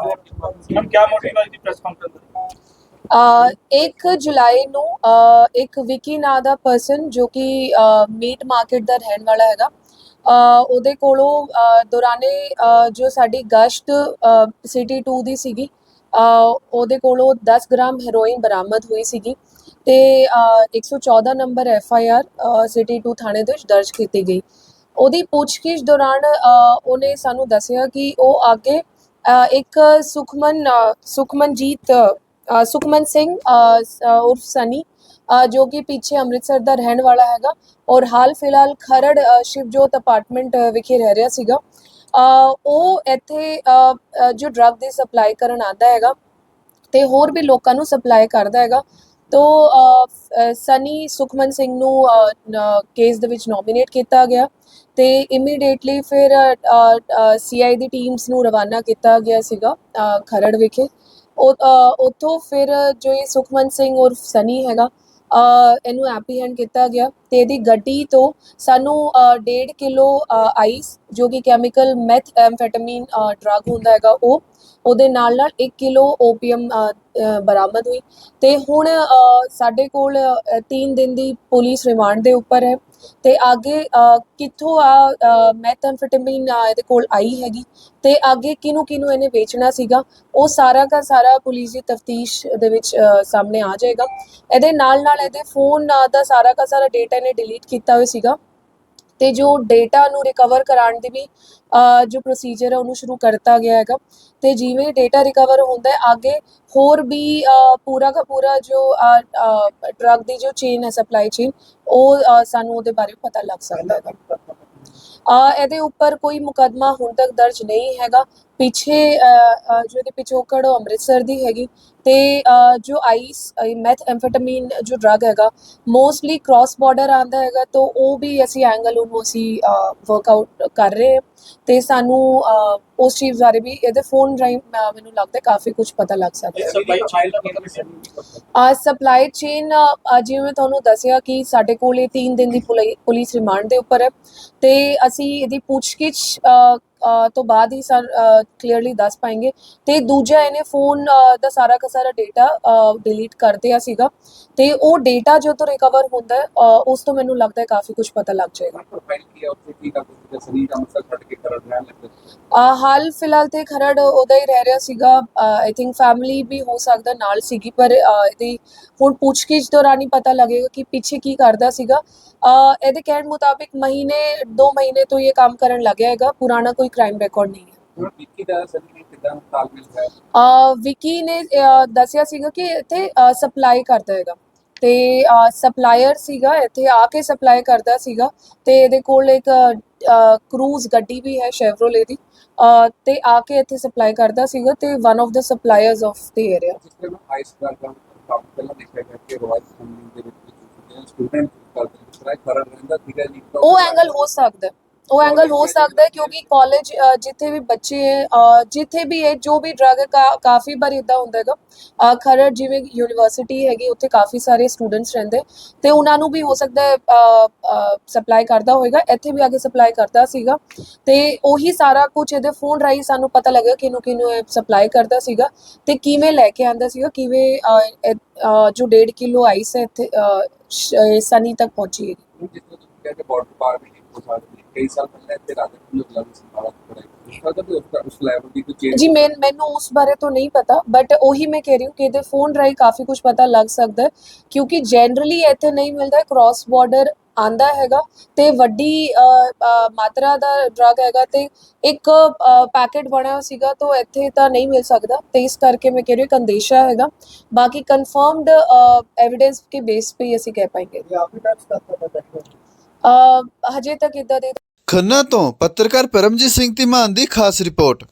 Ma'am ਕੀ motive ਹੈ ਦੀ press conference ਦਾ? ਇੱਕ ਜੁਲਾਈ ਨੂੰ ਅ, ਇੱਕ ਵਿਕੀ ਨਾਂ ਦਾ ਪਰਸਨ ਜੋ ਕਿ ਮੀਟ ਮਾਰਕੀਟ ਦਾ ਰਹਿਣ ਵਾਲਾ ਹੈਗਾ। ਅ, ਉਹਦੇ ਕੋਲੋਂ ਅ, ਦੌਰਾਨੇ ਅ, ਜੋ ਸਾਡੀ ਗਸ਼ਤ ਸਿਟੀ 2 ਦੀ ਸੀਗੀ ਅ, ਉਹਦੇ ਕੋਲੋਂ 10 ਗ੍ਰਾਮ ਹੈਰੋਇਨ ਬਰਾਮਦ ਹੋਈ ਸੀਗੀ ਤੇ ਅ, 114 number F I R city 2 ਥਾਣੇ ਦੇ ਵਿੱਚ ਦਰਜ ਕੀਤੀ ਗਈ। ਉਹਦੀ ਪੁੱਛਗਿੱਛ ਦੌਰਾਨ ਅ, ਉਹਨੇ ਸਾਨੂੰ ਦੱਸਿਆ ਕਿ ਉਹ ਅੱਗੇ ਇੱਕ ਸੁਖਮਨ ਸੁਖਮਨਜੀਤ ਸੁਖਮਨ ਸਿੰਘ ਉਰਫ ਸਨੀ ਜੋ ਕਿ ਪਿੱਛੇ ਅੰਮ੍ਰਿਤਸਰ ਦਾ ਰਹਿਣ ਵਾਲਾ ਹੈਗਾ ਔਰ ਹਾਲ ਫਿਲਹਾਲ ਖਰੜ ਸ਼ਿਵਜੋਤ ਅਪਾਰਟਮੈਂਟ ਵਿਖੇ ਰਹਿ ਰਿਹਾ ਸੀਗਾ। ਉਹ ਇੱਥੇ ਜੋ ਡਰੱਗ ਦੀ ਸਪਲਾਈ ਕਰਨ ਆਉਂਦਾ ਹੈਗਾ ਤੇ ਹੋਰ ਵੀ ਲੋਕਾਂ ਨੂੰ ਸਪਲਾਈ ਕਰਦਾ ਹੈਗਾ, ਤੋ ਸਨੀ, ਸੁਖਮਨ ਸਿੰਘ ਨੂੰ, ਕੇਸ ਦੇ ਵਿੱਚ ਨੋਮੀਨੇਟ ਕੀਤਾ ਗਿਆ ਤੇ ਇਮੀਡੀਏਟਲੀ ਫਿਰ ਸੀਆਈ ਦੀ ਟੀਮਸ ਨੂੰ ਰਵਾਨਾ ਕੀਤਾ ਗਿਆ ਸੀਗਾ ਖਰੜ ਵਿਖੇ। ਉਹ ਉੱਥੋਂ ਫਿਰ ਜੋ ਇਹ ਸੁਖਮਨ ਸਿੰਘ ਉਰਫ ਸਨੀ ਹੈਗਾ ਅ, ਇਹਨੂੰ ਐਪਰੀਹੈਂਡ ਕੀਤਾ ਗਿਆ। ਤੇ ਇਹਦੀ ਗੱਡੀ ਤੋਂ ਸਾਨੂੰ 1.5 ਕਿਲੋ ਆਈਸ ਜੋ ਕਿ ਕੈਮੀਕਲ ਮੈਥ ਐਮਫੈਟਾਮੀਨ ਡਰੱਗ ਹੁੰਦਾ ਹੈਗਾ ਉਹ, ਉਹਦੇ ਨਾਲ ਨਾਲ 1 ਕਿਲੋ ਓਪੀਅਮ ਬਰਾਮਦ ਹੋਈ ਤੇ ਹੁਣ ਸਾਡੇ ਕੋਲ 3 ਦਿਨ ਦੀ ਪੁਲਿਸ ਰਿਮਾਂਡ ਦੇ ਉੱਪਰ ਹੈ ਤੇ ਅੱਗੇ ਕਿੱਥੋਂ ਆ ਮੈਥੈਮਫੈਟਾਮੀਨ ਇਹਦੇ ਕੋਲ ਆਈ ਹੈਗੀ ਤੇ ਅੱਗੇ ਕਿਹਨੂੰ ਕਿਹਨੂੰ ਇਹਨੇ ਵੇਚਣਾ ਸੀਗਾ, ਉਹ ਸਾਰਾ ਦਾ ਸਾਰਾ ਪੁਲਿਸ ਦੀ ਤਫਤੀਸ਼ ਦੇ ਵਿੱਚ ਸਾਹਮਣੇ ਆ ਜਾਏਗਾ। ਇਹਦੇ ਨਾਲ ਨਾਲ ਇਹਦੇ ਫੋਨ ਦਾ ਸਾਰਾ ਦਾ ਸਾਰਾ ਡੇਟਾ ਇਹਨੇ ਡਿਲੀਟ ਕੀਤਾ ਹੋਇਆ ਸੀਗਾ। ਤੇ ਜੋ ਡੇਟਾ ਨੂੰ ਰਿਕਵਰ ਕਰਾਉਣ ਦੀ ਵੀ ਜੋ ਪ੍ਰੋਸੀਜਰ ਹੈ ਉਹਨੂੰ ਸ਼ੁਰੂ ਕਰਤਾ ਗਿਆ ਹੈਗਾ। ਤੇ ਜਿਵੇਂ ਡੇਟਾ ਰਿਕਵਰ ਹੁੰਦਾ ਹੈ, ਅੱਗੇ ਹੋਰ ਵੀ ਪੂਰਾ ਦਾ ਪੂਰਾ ਜੋ ਡਰੱਗ ਦੀ ਜੋ ਚੇਨ ਹੈ ਸਪਲਾਈ ਚੇਨ ਉਹ ਸਾਨੂੰ ਉਹਦੇ ਬਾਰੇ ਪਤਾ ਲੱਗ ਸਕਦਾ ਹੈਗਾ। ਇਹਦੇ ਉੱਪਰ ਕੋਈ ਮੁਕੱਦਮਾ ਹੁਣ ਤੱਕ ਦਰਜ ਨਹੀਂ ਹੈਗਾ। ਪਿੱਛੇ ਜੋ ਇਹਦੀ ਪਿਛੋਕੜ ਉਹ ਅੰਮ੍ਰਿਤਸਰ ਦੀ ਹੈਗੀ ਤੇ ਜੋ ਆਈਸ ਮੈਥ ਐਮਫੈਟਾਮੀਨ ਜੋ ਡਰੱਗ ਹੈਗਾ ਮੋਸਟਲੀ ਕ੍ਰਾਸ ਬਾਰਡਰ ਆਂਦਾ ਹੈਗਾ ਤਾਂ ਉਹ ਵੀ ਅਸੀਂ ਐਂਗਲ ਉਹਨੂੰ ਅਸੀਂ ਵਰਕਆਊਟ ਕਰ ਰਹੇ ਹਾਂ ਤੇ ਸਾਨੂੰ ਉਸ ਚੀਜ਼ ਬਾਰੇ ਵੀ ਇਹਦੇ ਫੋਨ ਅ, ਮੈਨੂੰ ਲੱਗਦਾ ਕਾਫੀ ਕੁਝ ਪਤਾ ਲੱਗ ਸਕਦਾ ਹੈ। ਸਪਲਾਈ ਚੇਨ ਜਿਵੇਂ ਮੈਂ ਤੁਹਾਨੂੰ ਦੱਸਿਆ ਕਿ ਸਾਡੇ ਕੋਲ ਇਹ 3 ਦਿਨ ਦੀ ਪੁਲਿ- ਪੁਲਿਸ ਰਿਮਾਂਡ ਦੇ ਉੱਪਰ ਹੈ ਤੇ ਅਸੀਂ ਇਹਦੀ ਪੁੱਛਗਿੱਛ ਤੋਂ ਬਾਅਦ ਹੀ ਸਰ ਕਲੀਅਰਲੀ ਦੱਸ ਪਾਏਗੇ। ਤੇ ਦੂਜਾ ਇਹਨੇ ਫੋਨ ਦਾ ਸਾਰਾ ਦਾ ਸਾਰਾ ਡੇਟਾ ਡਿਲੀਟ ਕਰ ਦਿਆ ਸੀਗਾ। ਤੇ ਉਹ ਡੇਟਾ ਜੋ ਤੋਂ ਰਿਕਵਰ ਹੁੰਦਾ ਉਸ ਤੋਂ ਮੈਨੂੰ ਲੱਗਦਾ ਹੈ ਕਾਫੀ ਕੁਝ ਪਤਾ ਲੱਗ ਜਾਏਗਾ। ਪ੍ਰੋਫਾਈਲ ਕੀ ਹੈ ਉੱਥੇ ਕੀ ਕਰਦੇ ਸੀ ਸਰੀਰ ਅੰਮ੍ਰਿਤਸਰ ਛੱਡ ਕੇ ਰਹਿਣ ਲੱਗੇ ਅ, ਹਾਲ ਫਿਲਹਾਲ ਤੇ ਖਰੜ ਉਹਦਾ ਹੀ ਰਹਿ ਰਿਹਾ ਸੀਗਾ। ਆਈ ਥਿੰਕ ਫੈਮਿਲੀ ਵੀ ਹੋ ਸਕਦਾ ਨਾਲ ਸੀਗੀ ਪਰ ਇਹਦੀ ਹੁਣ ਪੁੱਛਗਿੱਛ ਦੌਰਾਨ ਹੀ ਪਤਾ ਲੱਗੇਗਾ ਕਿ ਪਿੱਛੇ ਕੀ ਕਰਦਾ ਸੀਗਾ। ਅ, ਇਹਦੇ ਕਹਿਣ ਮੁਤਾਬਿਕ ਮਹੀਨੇ 2 ਮਹੀਨੇ ਤੋਂ ਇਹ ਕੰਮ ਕਰਨ ਲੱਗਿਆ ਹੈਗਾ। ਪੁਰਾਣਾ ਕੋਈ ਕ੍ਰਾਈਮ ਰਿਕਾਰਡ ਨਹੀਂ ਹੈ। ਹੁਣ ਵਿੱਕੀ ਦਾ ਸਰੀਰ ਕਿਦਾਂ ਤਾਲਮੇਲ ਹੈ? ਅ, ਵਿਕੀ ਨੇ ਦੱਸਿਆ ਸੀਗਾ ਕਿ ਇੱਥੇ ਸਪਲਾਈ ਕਰਦਾ ਹੈਗਾ। ਤੇ ਸਪਲਾਇਰ ਸੀਗਾ ਇੱਥੇ ਆ ਕੇ ਸਪਲਾਈ ਕਰਦਾ ਸੀਗਾ ਤੇ ਇਹਦੇ ਕੋਲ ਇੱਕ ਕਰੂਜ਼ ਗੱਡੀ ਵੀ ਹੈ ਸ਼ੈਵਰੋਲੇ ਦੀ ਤੇ ਆ ਕੇ ਇੱਥੇ ਸਪਲਾਈ ਕਰਦਾ ਸੀਗਾ ਤੇ one of the suppliers of the area ਜਿਸ ਤਰ੍ਹਾਂ ਆਈਸ ਦਾ ਕੰਮ ਕੰਮ ਪਹਿਲਾਂ ਦੇਖਿਆ ਗਿਆ ਕਿ ਰੋਇਲ ਫੈਮਿਲੀ ਦੇ ਵਿੱਚ ਸਟੂਡੈਂਟ ਕਰਦੇ ਜਿਸ ਤਰ੍ਹਾਂ ਖੜਾ ਰਹਿੰਦਾ ਸੀਗਾ ਜੀ ਤਾਂ ਉਹ ਐਂਗਲ ਹੋ ਸਕਦਾ। ਉਹ ਐਂਗਲ ਹੋ ਸਕਦਾ ਹੈ ਕਿਉਂਕਿ ਕਾਲਜ ਜਿੱਥੇ ਵੀ ਬੱਚੇ ਹੈ ਜਿੱਥੇ ਵੀ ਹੈ ਜੋ ਵੀ ਡਰਗ ਕਾਫੀ ਵਾਰ ਇਦਾਂ ਹੁੰਦਾ ਹੈਗਾ। ਖਰੜ ਜਿਵੇਂ ਯੂਨੀਵਰਸਿਟੀ ਹੈਗੀ ਉੱਥੇ ਕਾਫੀ ਸਾਰੇ ਸਟੂਡੈਂਟਸ ਰਹਿੰਦੇ। ਤੇ ਉਹਨਾਂ ਨੂੰ ਵੀ ਹੋ ਸਕਦਾ ਹੈ ਸਪਲਾਈ ਕਰਦਾ ਹੋਵੇਗਾ ਇੱਥੇ ਵੀ ਆ ਕੇ ਸਪਲਾਈ ਕਰਦਾ ਸੀਗਾ। ਤੇ ਉਹੀ ਸਾਰਾ ਕੁਝ ਇਹਦੇ ਫੋਨ ਰਾਹੀਂ ਸਾਨੂੰ ਪਤਾ ਲੱਗਾ ਕਿਹਨੂੰ ਕਿਹਨੂੰ ਇਹ ਸਪਲਾਈ ਕਰਦਾ ਸੀਗਾ। ਤੇ ਕਿਵੇਂ ਲੈ ਕੇ ਆਂਦਾ ਸੀਗਾ ਕਿਵੇਂ ਜੋ 1.5 ਕਿਲੋ ਆਈਸ ਹੈ ਇੱਥੇ ਸਨੀ ਤੱਕ ਪਹੁੰਚੀ ਹੈ ਜਿਸ ਤਰ੍ਹਾਂ ਤੁਸੀਂ ਕਹਿੰਦੇ ਬਾਰਡਰ ਪਾਰ ਵੀ ਜੀ ਮੈਂ ਮੈਨੂੰ ਉਸ ਬਾਰੇ ਤੋਂ ਨਹੀਂ ਪਤਾ ਬਟ ਉਹੀ ਮੈਂ ਕਹਿ ਰਹੀ ਹਾਂ ਕਿ ਇਹਦੇ ਫੋਨ ਰਾਈ ਕਾਫੀ ਕੁਝ ਪਤਾ ਲੱਗ ਸਕਦਾ ਕਿਉਂਕਿ ਜਨਰਲੀ ਇੱਥੇ ਨਹੀਂ ਮਿਲਦਾ ਕ੍ਰਾਸ ਬਾਰਡਰ ਆਂਦਾ ਹੈਗਾ ਤੇ ਵੱਡੀ ਮਾਤਰਾ ਦਾ ਡਰਗ ਹੈਗਾ ਤੇ ਇੱਕ ਪੈਕੇਟ ਬਣਿਆ ਸੀਗਾ ਤੋਂ ਇੱਥੇ ਤਾਂ ਨਹੀਂ ਮਿਲ ਸਕਦਾ ਤੇ ਇਸ ਕਰਕੇ ਮੈਂ ਕਹਿ ਰਹੀ ਹਾਂ ਕੰਦੇਸ਼ਾ ਹੈਗਾ। ਬਾਕੀ ਕਨਫਰਮਡ ਐਵੀਡੈਂਸ ਕੇ ਬੇਸ ਤੇ ਅਸੀਂ ਕਹਿ ਪਾਏਗੇ। ਅ, ਹਜੇ ਤੱਕ ਇਦਾਂ ਦੇ ਖੰਨਾ ਤੋਂ ਪੱਤਰਕਾਰ ਪਰਮਜੀਤ ਸਿੰਘ ਧੀਮਾਨ ਦੀ ਖਾਸ ਰਿਪੋਰਟ।